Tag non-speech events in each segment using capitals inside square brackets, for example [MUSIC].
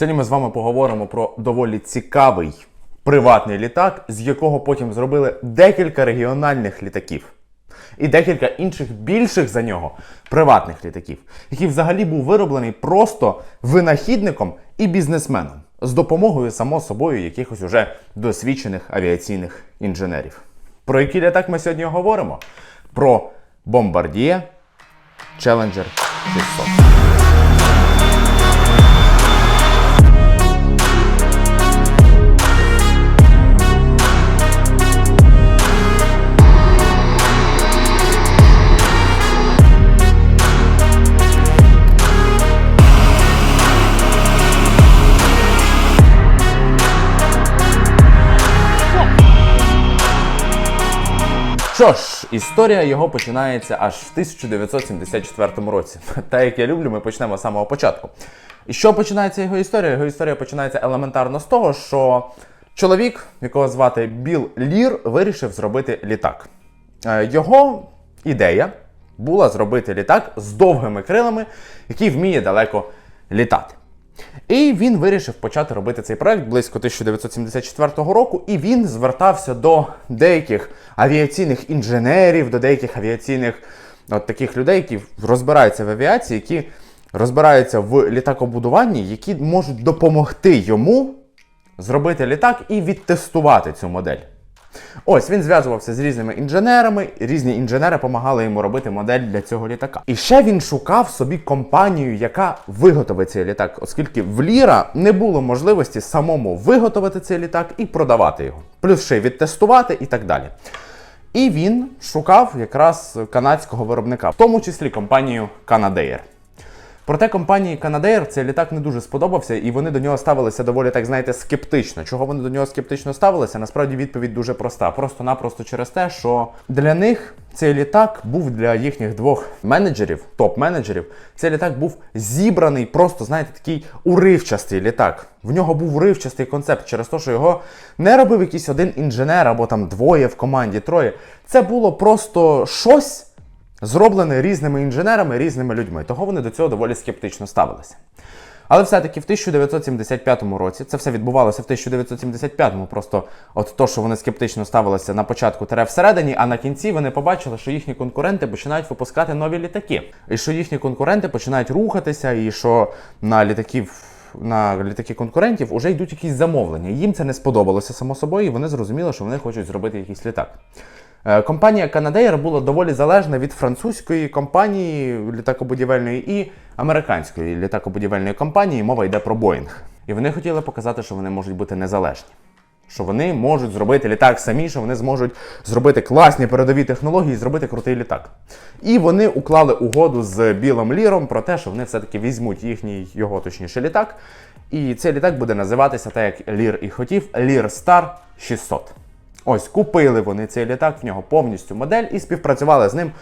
Сьогодні ми з вами поговоримо про доволі цікавий приватний літак, з якого потім зробили декілька регіональних літаків. І декілька інших більших за нього приватних літаків, який взагалі був вироблений просто винахідником і бізнесменом з допомогою, само собою, якихось уже досвідчених авіаційних інженерів. Про який літак ми сьогодні говоримо? Про Bombardier Challenger 600. Що ж, історія його починається аж в 1974 році. [LAUGHS] Та як я люблю, ми почнемо з самого початку. І що починається його історія? Його історія починається елементарно з того, що чоловік, якого звати Біл Лір, вирішив зробити літак. Е, Його ідея була зробити літак з довгими крилами, який вміє далеко літати. І він вирішив почати робити цей проект близько 1974 року, і він звертався до деяких авіаційних інженерів, до деяких авіаційних от таких людей, які розбираються в авіації, які розбираються в літакобудуванні, які можуть допомогти йому зробити літак і відтестувати цю модель. Ось він зв'язувався з різними інженерами, різні інженери допомагали йому робити модель для цього літака. І ще він шукав собі компанію, яка виготовить цей літак, оскільки в Ліра не було можливості самому виготовити цей літак і продавати його, плюс ще відтестувати і так далі. І він шукав якраз канадського виробника, в тому числі компанію Canadair. Проте компанії Canadair цей літак не дуже сподобався, і вони до нього ставилися доволі, так знаєте, скептично. Чого вони до нього скептично ставилися? Насправді відповідь дуже проста. Просто-напросто через те, що для них цей літак був для їхніх двох менеджерів, топ-менеджерів. Цей літак був зібраний, просто знаєте, такий уривчастий літак. В нього був уривчастий концепт через те, що його не робив якийсь один інженер або там двоє в команді, троє. Це було просто щось зроблений різними інженерами, різними людьми. Того вони до цього доволі скептично ставилися. Але все-таки в 1975 році це все відбувалося в 1975-му. Просто от то, що вони скептично ставилися на початку тере всередині, а на кінці вони побачили, що їхні конкуренти починають випускати нові літаки, і що їхні конкуренти починають рухатися, і що на літаків. На літаки конкурентів вже йдуть якісь замовлення. Їм це не сподобалося само собою, і вони зрозуміли, що вони хочуть зробити якийсь літак. Е, Компанія Canadair була доволі залежна від французької компанії літакобудівельної і американської літакобудівельної компанії. Мова йде про Boeing. І вони хотіли показати, що вони можуть бути незалежні. Що вони можуть зробити літак самі, що вони зможуть зробити класні передові технології і зробити крутий літак. І вони уклали угоду з Білом Ліром про те, що вони все-таки візьмуть їхній його точніше літак. І цей літак буде називатися так, як Лір і хотів, Лір Star 600. Ось купили вони цей літак, в нього повністю модель і співпрацювали з ним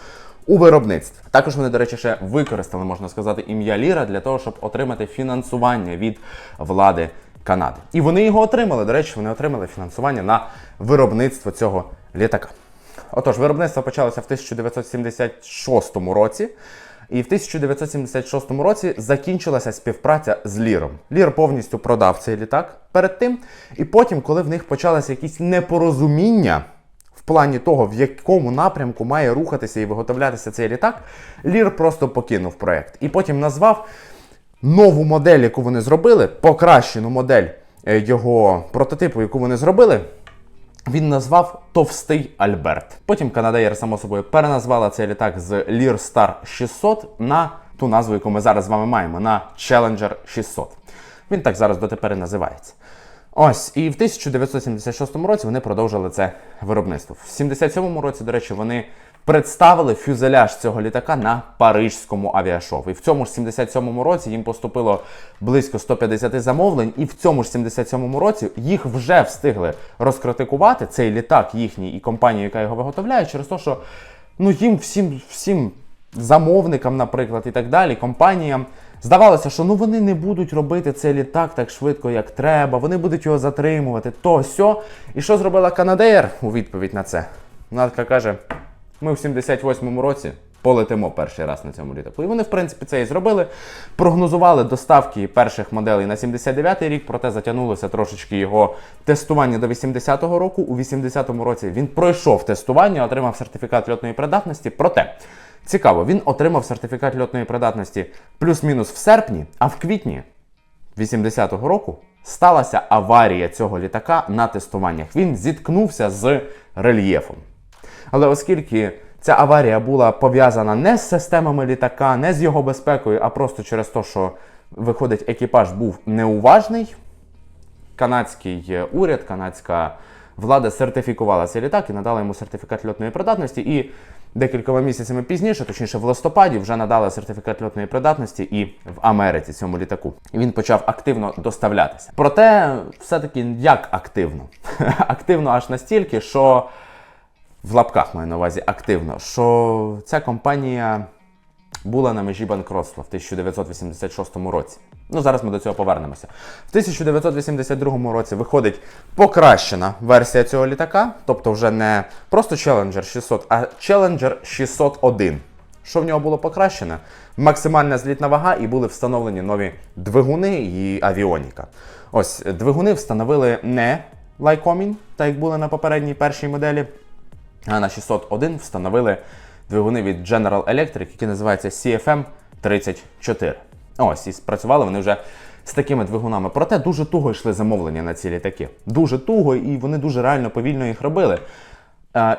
у виробництві. Також вони, до речі, ще використали, можна сказати, ім'я Ліра для того, щоб отримати фінансування від влади Канади. І вони його отримали. До речі, вони отримали фінансування на виробництво цього літака. Отож, виробництво почалося в 1976 році. І в 1976 році закінчилася співпраця з Ліром. Лір повністю продав цей літак перед тим. І потім, коли в них почалися якісь непорозуміння в плані того, в якому напрямку має рухатися і виготовлятися цей літак, Лір просто покинув проект. І потім назвав нову модель, яку вони зробили, покращену модель е, його прототипу, яку вони зробили. Він назвав Товстий Альберт. Потім Канадеєр, само собою, переназвала цей літак з Лір Стар 600 на ту назву, яку ми зараз з вами маємо, на Challenger 600. Він так зараз дотепер і називається. Ось, і в 1976 році вони продовжили це виробництво. В 77 році, до речі, вони представили фюзеляж цього літака на Парижському авіашоу. І в цьому ж 77-му році їм поступило близько 150 замовлень, і в цьому ж 77-му році їх вже встигли розкритикувати цей літак їхній і компанію, яка його виготовляє, через те, що ну їм всім, всім замовникам, наприклад, і так далі, компаніям. Здавалося, що ну вони не будуть робити цей літак так швидко, як треба, вони будуть його затримувати, то сьо. І що зробила Canadair у відповідь на це? Вона така каже: ми в 78-му році полетимо перший раз на цьому літаку. І вони, в принципі, це і зробили. Прогнозували доставки перших моделей на 79-й рік, проте затягнулося трошечки його тестування до 80-го року. У 80-му році він пройшов тестування, отримав сертифікат льотної придатності. Проте цікаво, він отримав сертифікат льотної придатності плюс-мінус в серпні, а в квітні 80-го року сталася аварія цього літака на тестуваннях. Він зіткнувся з рельєфом. Але оскільки ця аварія була пов'язана не з системами літака, не з його безпекою, а просто через те, що виходить, екіпаж був неуважний, канадський е, уряд, канадська влада сертифікувала цей літак і надала йому сертифікат льотної придатності. І декількома місяцями пізніше, точніше в листопаді, вже надали сертифікат льотної придатності і в Америці цьому літаку. І він почав активно доставлятися. Проте, все-таки як активно? [LAUGHS] активно аж настільки, що в лапках маю на увазі активно, що ця компанія була на межі банкротства в 1986 році. Ну, зараз ми до цього повернемося. В 1982 році виходить покращена версія цього літака, тобто вже не просто Challenger 600, а Challenger 601. Що в нього було покращено? Максимальна злітна вага і були встановлені нові двигуни і авіоніка. Ось двигуни встановили не Lycoming, так як були на попередній першій моделі, на 601 встановили двигуни від General Electric, які називаються CFM34. Ось, і спрацювали вони вже з такими двигунами. Проте дуже туго йшли замовлення на ці літаки. Дуже туго, і вони дуже реально повільно їх робили.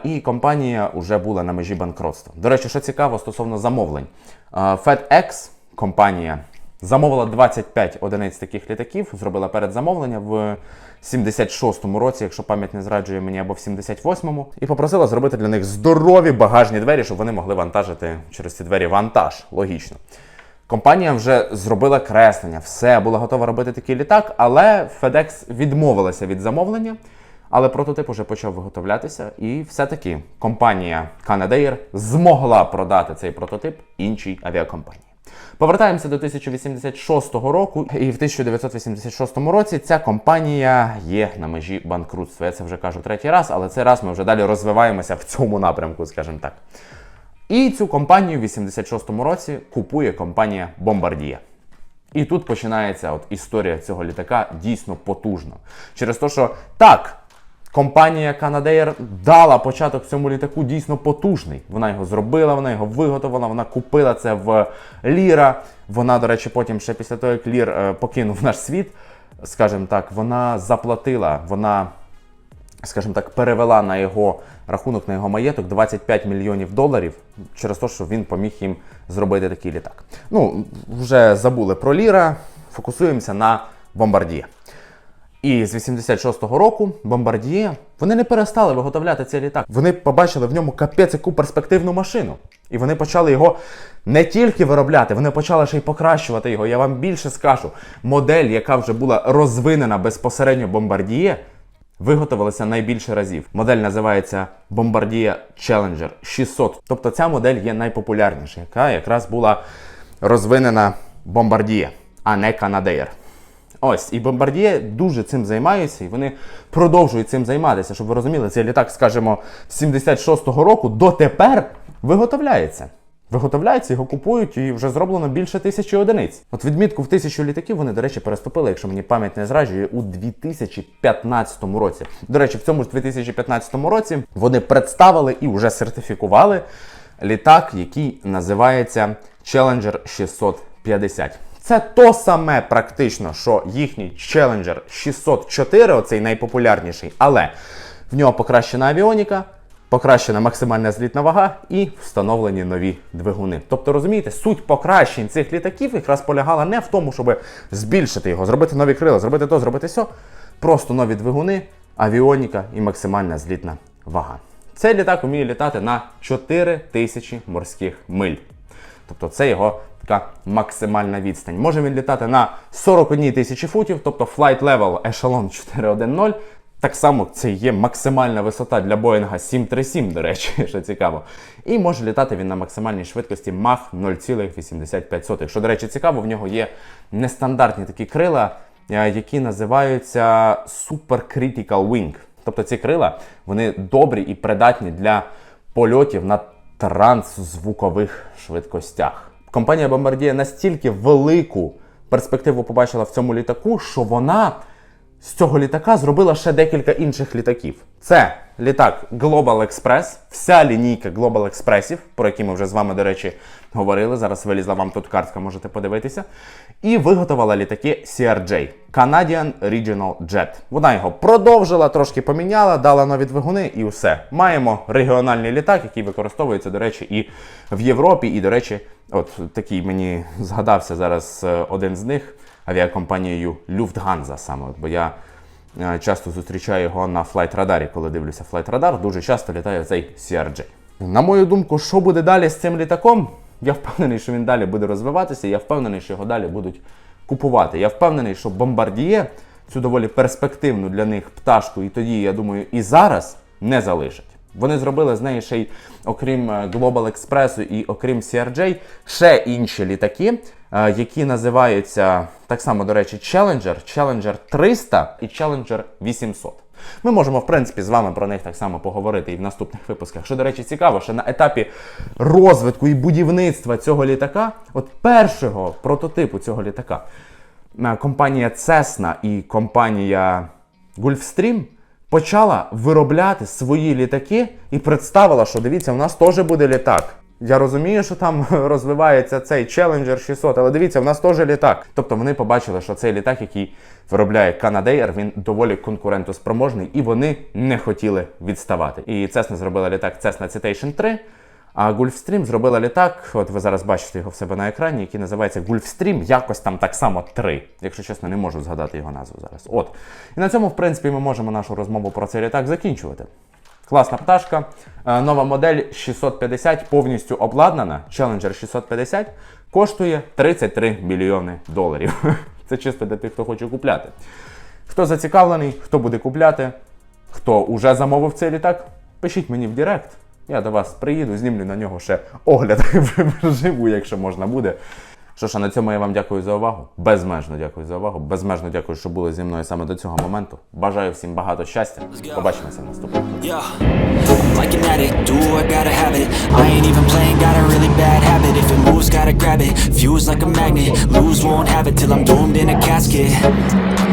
І компанія вже була на межі банкротства. До речі, що цікаво стосовно замовлень. FedEx, компанія, замовила 25 одиниць таких літаків, зробила передзамовлення в 76-му році, якщо пам'ять не зраджує мені, або в 78-му, і попросила зробити для них здорові багажні двері, щоб вони могли вантажити через ці двері вантаж. Логічно. Компанія вже зробила креслення, все, була готова робити такий літак, але FedEx відмовилася від замовлення. Але прототип уже почав виготовлятися, і все-таки компанія Canadair змогла продати цей прототип іншій авіакомпанії. Повертаємося до 1086 року, і в 1986 році ця компанія є на межі банкрутства. Я це вже кажу третій раз, але цей раз ми вже далі розвиваємося в цьому напрямку, скажімо так. І цю компанію в 86-му році купує компанія Bombardier. І тут починається от історія цього літака дійсно потужно. Через те, що так, компанія Canadair дала початок цьому літаку дійсно потужний. Вона його зробила, вона його виготовила, вона купила це в Ліра. Вона, до речі, потім ще після того, як Лір е, покинув наш світ, скажімо так, вона заплатила, вона скажімо так, перевела на його рахунок, на його маєток 25 мільйонів доларів через те, що він поміг їм зробити такий літак. Ну, вже забули про Ліра, фокусуємося на Бомбардіє. І з 86-го року Бомбардіє вони не перестали виготовляти цей літак. Вони побачили в ньому капець яку перспективну машину. І вони почали його не тільки виробляти, вони почали ще й покращувати його. Я вам більше скажу. Модель, яка вже була розвинена безпосередньо Бомбардіє, виготовилася найбільше разів. Модель називається Bombardier Challenger 600. Тобто ця модель є найпопулярніша, яка якраз була розвинена Bombardier, а не Canadair. Ось, і Bombardier дуже цим займаються, і вони продовжують цим займатися. Щоб ви розуміли, цей літак, скажімо, з 76-го року дотепер виготовляється. Виготовляється, його купують і вже зроблено більше тисячі одиниць. От відмітку в тисячу літаків вони, до речі, переступили, якщо мені пам'ять не зраджує, у 2015 році. До речі, в цьому ж 2015 році вони представили і вже сертифікували літак, який називається Challenger 650. Це то саме практично, що їхній Challenger 604, оцей найпопулярніший, але в нього покращена авіоніка, покращена максимальна злітна вага і встановлені нові двигуни. Тобто, розумієте, суть покращень цих літаків якраз полягала не в тому, щоб збільшити його, зробити нові крила, зробити то, зробити сьо. Просто нові двигуни, авіоніка і максимальна злітна вага. Цей літак вміє літати на 4 тисячі морських миль. Тобто це його така максимальна відстань. Може він літати на 41 тисячі футів, тобто Flight Level Echelon 410. Так само це є максимальна висота для Боїнга 737, до речі, [LAUGHS] що цікаво. І може літати він на максимальній швидкості Mach 0,85. Що, до речі, цікаво, в нього є нестандартні такі крила, е, які називаються Super Critical Wing. Тобто ці крила вони добрі і придатні для польотів над трансзвукових швидкостях. Компанія Bombardier настільки велику перспективу побачила в цьому літаку, що вона з цього літака зробила ще декілька інших літаків. Це літак Global Express, вся лінійка Global Expressів, про які ми вже з вами, до речі, говорили. Зараз вилізла вам тут картка, можете подивитися. І виготовила літаки CRJ Canadian Regional Jet. Вона його продовжила, трошки поміняла, дала нові двигуни і все. Маємо регіональний літак, який використовується, до речі, і в Європі. І, до речі, от такий мені згадався зараз е, один з них авіакомпанією Lufthansa саме. Бо я е, часто зустрічаю його на Radar, коли дивлюся Radar, дуже часто літає цей CRJ. На мою думку, що буде далі з цим літаком? Я впевнений, що він далі буде розвиватися, я впевнений, що його далі будуть купувати. Я впевнений, що Bombardier цю доволі перспективну для них пташку, і тоді, я думаю, і зараз не залишать. Вони зробили з неї ще й, окрім е, Global Express і окрім CRJ, ще інші літаки, е, які називаються так само, до речі, Challenger, Challenger 300 і Challenger 800. Ми можемо, в принципі, з вами про них так само поговорити і в наступних випусках. Що, до речі, цікаво, що на етапі розвитку і будівництва цього літака, от першого прототипу цього літака, е, компанія Cessna і компанія Gulfstream почала виробляти свої літаки і представила, що дивіться, у нас теж буде літак. Я розумію, що там [LAUGHS] розвивається цей Challenger 600, але дивіться, в нас теж літак. Тобто вони побачили, що цей літак, який виробляє Canadair, він доволі конкурентоспроможний, і вони не хотіли відставати. І Cessna зробила літак Cessna Citation 3. А Gulfstream зробила літак, от ви зараз бачите його в себе на екрані, який називається Gulfstream, якось там так само 3. Якщо чесно, не можу згадати його назву зараз. От. І на цьому, в принципі, ми можемо нашу розмову про цей літак закінчувати. Класна пташка. Е, Нова модель 650 повністю обладнана. Challenger 650 коштує 33 мільйони доларів. [LAUGHS] Це чисто для тих, хто хоче купляти. Хто зацікавлений, хто буде купляти, хто уже замовив цей літак, пишіть мені в Директ. Я до вас приїду, знімлю на нього ще огляд [LAUGHS] вживу, якщо можна буде. Що ж, а на цьому я вам дякую за увагу. Безмежно дякую за увагу. Безмежно дякую, що були зі мною саме до цього моменту. Бажаю всім багато щастя. Побачимося в наступному. Like